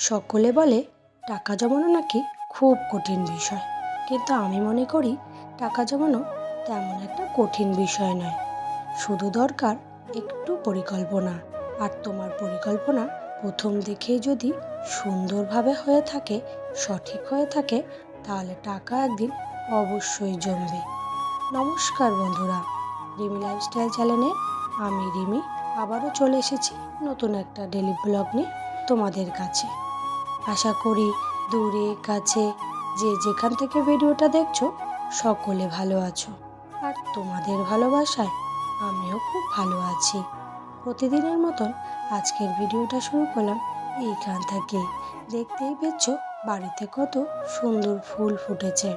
সকলে বলে, টাকা জমানো নাকি খুব কঠিন বিষয়। কিন্তু আমি মনে করি, টাকা জমানো তেমন একটা কঠিন বিষয় নয়। শুধু দরকার একটু পরিকল্পনা। আর তোমার পরিকল্পনা প্রথম দেখেই যদি সুন্দরভাবে হয়ে থাকে, সঠিক হয়ে থাকে, তাহলে টাকা একদিন অবশ্যই জমবে। নমস্কার বন্ধুরা। রিমি লাইফস্টাইল চ্যানেলে আমি রিমি। আবারও চলে এসেছি নতুন একটা ডেলি ব্লগ নিয়ে তোমাদের কাছে। আশা করি দূরে, কাছে, যে যেখান থেকে ভিডিওটা দেখছ, সকলে ভালো আছো। আর তোমাদের ভালোবাসায় আমিও খুব ভালো আছি। প্রতিদিনের মতন আজকের ভিডিওটা শুরু করলাম এইখান থেকে। দেখতেই পেয়েছ বাড়িতে কত সুন্দর ফুল ফুটেছে।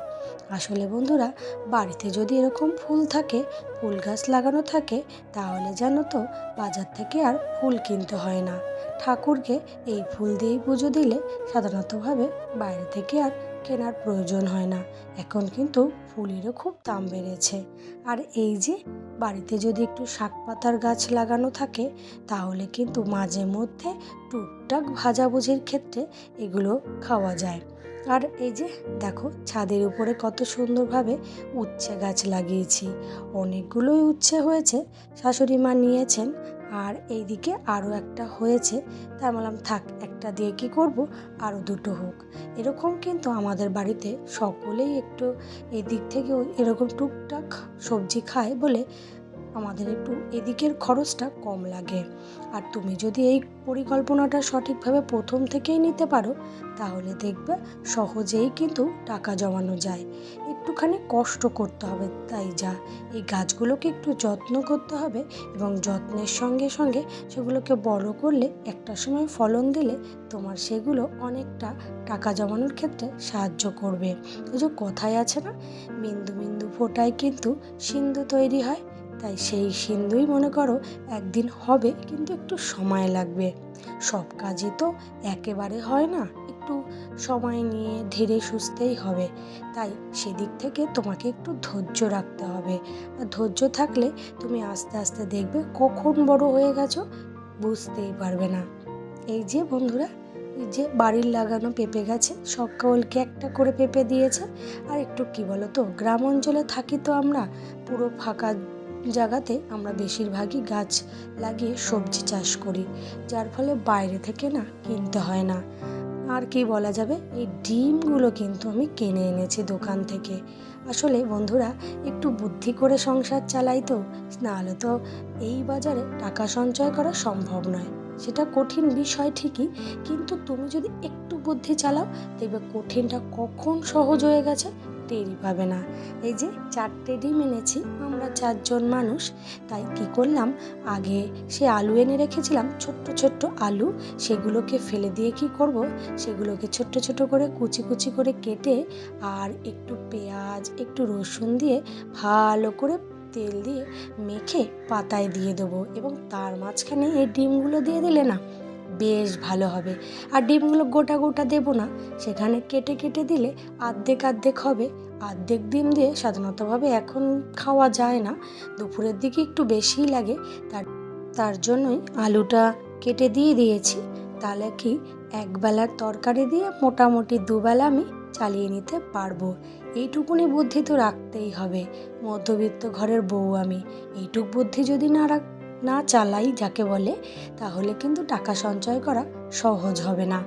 আসলে বন্ধুরা, বাড়িতে যদি এরকম ফুল থাকে, ফুল গাছ লাগানো থাকে, তাহলে জানো তো, বাজার থেকে আর ফুল কিনতে হয় না। ঠাকুরকে এই ফুল দিয়েই পুজো দিলে সাধারণতভাবে বাইরে থেকে আর কেনার প্রয়োজন হয় না। এখন কিন্তু ফুলেরও খুব দাম বেড়েছে। আর এই যে, বাড়িতে যদি একটু শাক পাতার গাছ লাগানো থাকে, তাহলে কিন্তু মাঝে মধ্যে টুকটাক ভাজাভুজির ক্ষেত্রে এগুলো খাওয়া যায়। আর এই যে, দেখো, ছাদের উপরে কত সুন্দরভাবে উচ্ছে গাছ লাগিয়েছি। অনেকগুলোই উচ্ছে হয়েছে। শাশুড়ি মা নিয়েছেন আর এই দিকে আরও একটা হয়েছে। তাই বললাম, থাক, একটা দিয়ে কী করব? আরও দুটো হোক। এরকম কিন্তু আমাদের বাড়িতে সকলেই একটু এই দিক থেকেও এরকম টুকটাক সবজি খায় বলে আমাদের একটু এদিকের খরচটা কম লাগে। আর তুমি যদি এই পরিকল্পনাটা সঠিকভাবে প্রথম থেকেই নিতে পারো, তাহলে দেখবে সহজেই কিন্তু টাকা জমানো যায়। একটুখানি কষ্ট করতে হবে, তাই যা। এই গাছগুলোকে একটু যত্ন করতে হবে এবং যত্নের সঙ্গে সঙ্গে সেগুলোকে বড় করলে একটা সময় ফলন দিলে তোমার সেগুলো অনেকটা টাকা জমানোর ক্ষেত্রে সাহায্য করবে। ওই যে কথায় আছে না বিন্দু বিন্দু ফোটায় কিন্তু সিন্ধু তৈরি হয়। তাই সেই সিন্ধুই মনে করো একদিন হবে, কিন্তু একটু সময় লাগবে। সব কাজই তো একেবারে হয় না, একটু সময় নিয়ে ধীরে সুস্থেই হবে। তাই সেদিক থেকে তোমাকে একটু ধৈর্য রাখতে হবে। আর ধৈর্য থাকলে তুমি আস্তে আস্তে দেখবে কখন বড় হয়ে গেছো, বুঝতেই পারবে না। এই যে বন্ধুরা, এই যে বাড়ির লাগানো পেঁপে গাছে সকলকে একটা করে পেঁপে দিয়েছে। আর একটু কি বলো তো গ্রাম অঞ্চলে থাকি তো আমরা, পুরো ফাঁকা জায়গাতে আমরা বেশিরভাগই গাছ লাগিয়ে সবজি চাষ করি, যার ফলে বাইরে থেকে না কিনতে হয় না। আর কি বলা যাবে, এই ডিমগুলো কিন্তু আমি কিনে এনেছি দোকান থেকে। আসলে বন্ধুরা, একটু বুদ্ধি করে সংসার চালাই তো, নাহলে তো এই বাজারে টাকা সঞ্চয় করা সম্ভব নয়। সেটা কঠিন বিষয় ঠিকই, কিন্তু তুমি যদি একটু বুদ্ধি চালাও, দেখবে কঠিনটা কখন সহজ হয়ে গেছে টেরই পাবে না। এই যে চারটে ডিম এনেছি, আমরা চারজন মানুষ। তাই কি করলাম? আগে সে আলু এনে রেখেছিলাম, ছোট্ট ছোট্ট আলু। সেগুলোকে ফেলে দিয়ে কি করব? সেগুলোকে ছোট্ট ছোট করে কুচি কুচি করে কেটে আর একটু পেঁয়াজ, একটু রসুন দিয়ে ভালো করে তেল দিয়ে মেখে পাতায় দিয়ে দেবো। এবং তার মাঝখানে এই ডিমগুলো দিয়ে দিলে না বেশ ভালো হবে। আর ডিমগুলো গোটা গোটা দেবো না, সেখানে কেটে কেটে দিলে আর্ধেক আর্ধেক হবে। আর্ধেক ডিম দিয়ে সাধারণতভাবে এখন খাওয়া যায় না, দুপুরের দিকে একটু বেশিই লাগে। তার তার জন্যই আলুটা কেটে দিয়ে দিয়েছি। তাহলে কি একবেলার তরকারি দিয়ে মোটামুটি দুবেলা আমি চালিয়ে নিতে পারব? এইটুকুনি বুদ্ধি তো রাখতেই হবে, মধ্যবিত্ত ঘরের বউ আমি। এইটুক বুদ্ধি যদি না রাখ না চালাই যাকে বলে, তাহলে কিন্তু টাকা সঞ্চয় করা সহজ হবে না।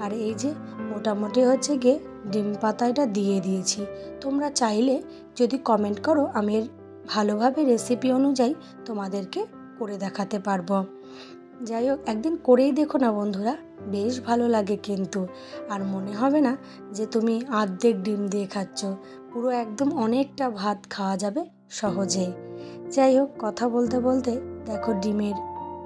আর এই যে মোটামুটি হচ্ছে গিয়ে ডিম পাতাটা দিয়ে দিয়েছি। তোমরা চাইলে যদি কমেন্ট করো, আমি ভালোভাবে রেসিপি অনুযায়ী তোমাদেরকে করে দেখাতে পারব। যাই হোক, একদিন করেই দেখো না বন্ধুরা, বেশ ভালো লাগে কিন্তু। আর মনে হবে না যে তুমি আর্ধেক ডিম দিয়ে খাচ্ছ, পুরো একদম অনেকটা ভাত খাওয়া যাবে সহজেই। যাই হোক, কথা বলতে বলতে দেখো ডিমের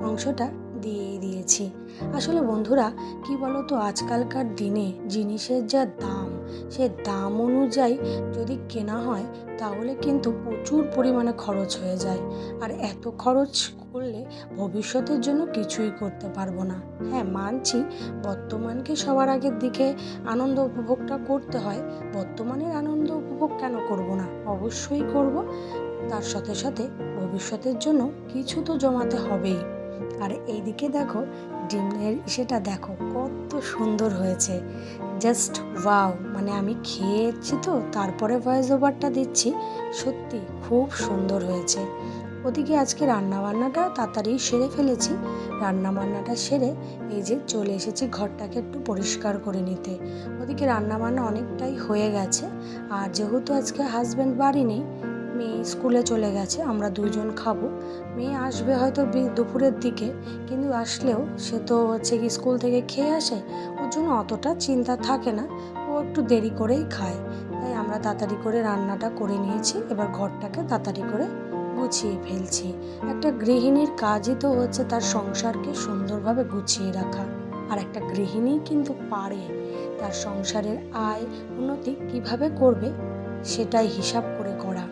অংশটা দিয়েই দিয়েছি। আসলে বন্ধুরা, কি বলো তো আজকালকার দিনে জিনিসের যা দাম, সে দাম অনুযায়ী যদি কেনা হয়, তাহলে কিন্তু প্রচুর পরিমাণে খরচ হয়ে যায়। আর এত খরচ করলে ভবিষ্যতের জন্য কিছুই করতে পারব না। হ্যাঁ মানছি, বর্তমানকে সবার আগের দিকে আনন্দ উপভোগটা করতে হয়। বর্তমানের আনন্দ উপভোগ কেন করব না? অবশ্যই করব। তার সাথে সাথে ভবিষ্যতের জন্য কিছু তো জমাতে হবেই। আর এইদিকে দেখো ডিমের সেটা দেখো, কত সুন্দর হয়েছে। জাস্ট ওয়াও মানে আমি খেয়েছি তো, তারপরে ভয়েস ওভারটা দিচ্ছি, সত্যি খুব সুন্দর হয়েছে। ওদিকে আজকে রান্না বান্নাটা তাড়াতাড়ি সেরে ফেলেছি। রান্না বান্নাটা সেরে এই যে চলে এসেছি ঘরটাকে একটু পরিষ্কার করে নিতে। ওদিকে রান্না বান্না অনেকটাই হয়ে গেছে। আর যেহেতু আজকে হাজব্যান্ড বাড়ি নেই মেয়ে স্কুলে চলে গেছে, আমরা দুজন খাব। মেয়ে আসবে হয়তো দুপুরের দিকে, কিন্তু আসলেও সে তো হচ্ছে কি স্কুল থেকে খেয়ে আসে, ওর জন্য অতটা চিন্তা থাকে না, ও একটু দেরি করেই খায়। তাই আমরা তাড়াতাড়ি করে রান্নাটা করে নিয়েছি, এবার ঘরটাকে তাড়াতাড়ি করে গুছিয়ে ফেলছি। একটা গৃহিণীর কাজই তো হচ্ছে তার সংসারকে সুন্দরভাবে গুছিয়ে রাখা, আর একটা গৃহিণী কিন্তু পারে তার সংসারের আয় উন্নতি কীভাবে করবে সেটাই হিসাব করে করা।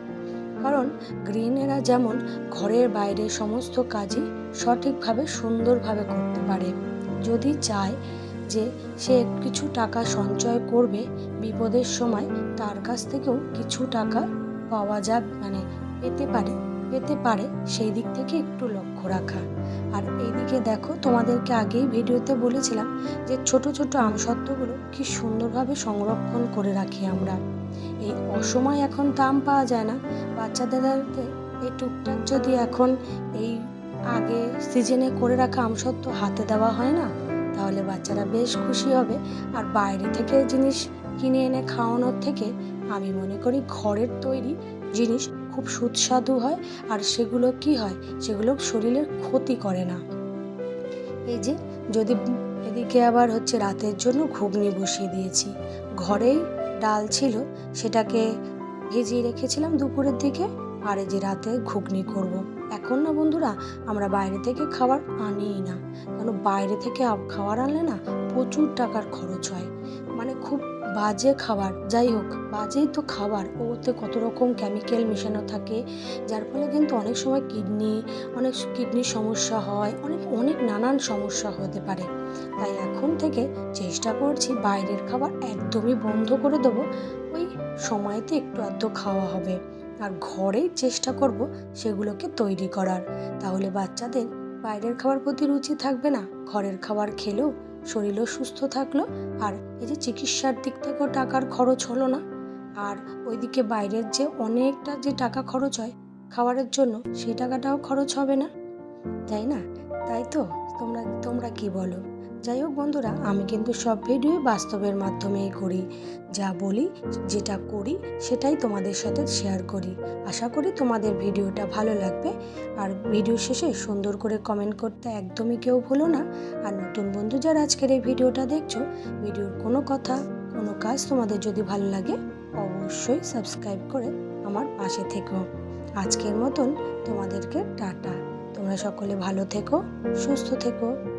কারণ গৃহিণীরা যেমন ঘরের বাইরে সমস্ত কাজই সঠিকভাবে, সুন্দরভাবে করতে পারে। যদি চায় যে সে কিছু টাকা সঞ্চয় করবে বিপদের সময়, তার কাছ থেকেও কিছু টাকা পাওয়া যাক মানে পেতে পারে। পেতে পারে, সেই দিক থেকে একটু লক্ষ্য রাখা। আর এইদিকে দেখো, তোমাদেরকে আগেই ভিডিওতে বলেছিলাম যে ছোট ছোট আমসত্ত্বগুলো কি সুন্দরভাবে সংরক্ষণ করে রাখি আমরা। এই অসময় এখন দাম পাওয়া যায় না। বাচ্চাদের এই টুকটাক যদি এখন এই আগে সিজনে করে রাখা আমসত্ত্ব হাতে দেওয়া হয় না, তাহলে বাচ্চারা বেশ খুশি হবে। আর বাইরে থেকে জিনিস কিনে এনে খাওয়ানোর থেকে আমি মনে করি ঘরের তৈরি জিনিস খুব সুস্বাদু হয় আর সেগুলো কি হয়? সেগুলো শরীরের ক্ষতি করে না। এই যে, যদি এদিকে আবার হচ্ছে রাতের জন্য ঘুগনি বসিয়ে দিয়েছি। ঘরেই ডাল ছিল, সেটাকে ভেজিয়ে রেখেছিলাম দুপুরের দিকে। আর এই যে রাতে ঘুগনি করব। এখন না বন্ধুরা, আমরা বাইরে থেকে খাবার আনিই না। কারণ বাইরে থেকে খাবার আনলে না প্রচুর টাকার খরচ হয়। মানে খুব বাজে খাবার, যাই হোক, বাজেই তো খাবার। ওতে কত রকম কেমিক্যাল মেশানো থাকে, যার ফলে কিন্তু অনেক সময় কিডনি অনেক কিডনির সমস্যা হয়, অনেক অনেক নানান সমস্যা হতে পারে। তাই এখন থেকে চেষ্টা করছি বাইরের খাবার একদমই বন্ধ করে দেবো। ওই সময়তে একটু আধ খাওয়া হবে। আর ঘরেই চেষ্টা করব সেগুলোকে তৈরি করার। তাহলে বাচ্চাদের বাইরের খাবার প্রতি রুচি থাকবে না, ঘরের খাবার খেলেও শরীরও সুস্থ থাকল, আর এই যে চিকিৎসার দিক থেকেও টাকার খরচ হলো না। আর ওইদিকে বাইরের যে অনেকটা যে টাকা খরচ হয় খাবারের জন্য সেই টাকাটাও খরচ হবে না। তাই না? তাই তো? তোমরা তোমরা কি বলো? যাই হোক বন্ধুরা, আমি কিন্তু সব ভিডিও বাস্তবের মাধ্যমেই করি। যা বলি, যেটা করি, সেটাই তোমাদের সাথে শেয়ার করি। আশা করি তোমাদের ভিডিওটা ভালো লাগবে। আর ভিডিও শেষে সুন্দর করে কমেন্ট করতে একদমই কেউ ভুলো না। আর নতুন বন্ধু যারা আজকের এই ভিডিওটা দেখছ, ভিডিওর কোনো কথা, কোনো কাজ তোমাদের যদি ভালো লাগে, অবশ্যই সাবস্ক্রাইব করে আমার পাশে থেকো। আজকের মতন তোমাদেরকে টাটা। তোমরা সকলে ভালো থেকো, সুস্থ থেকো।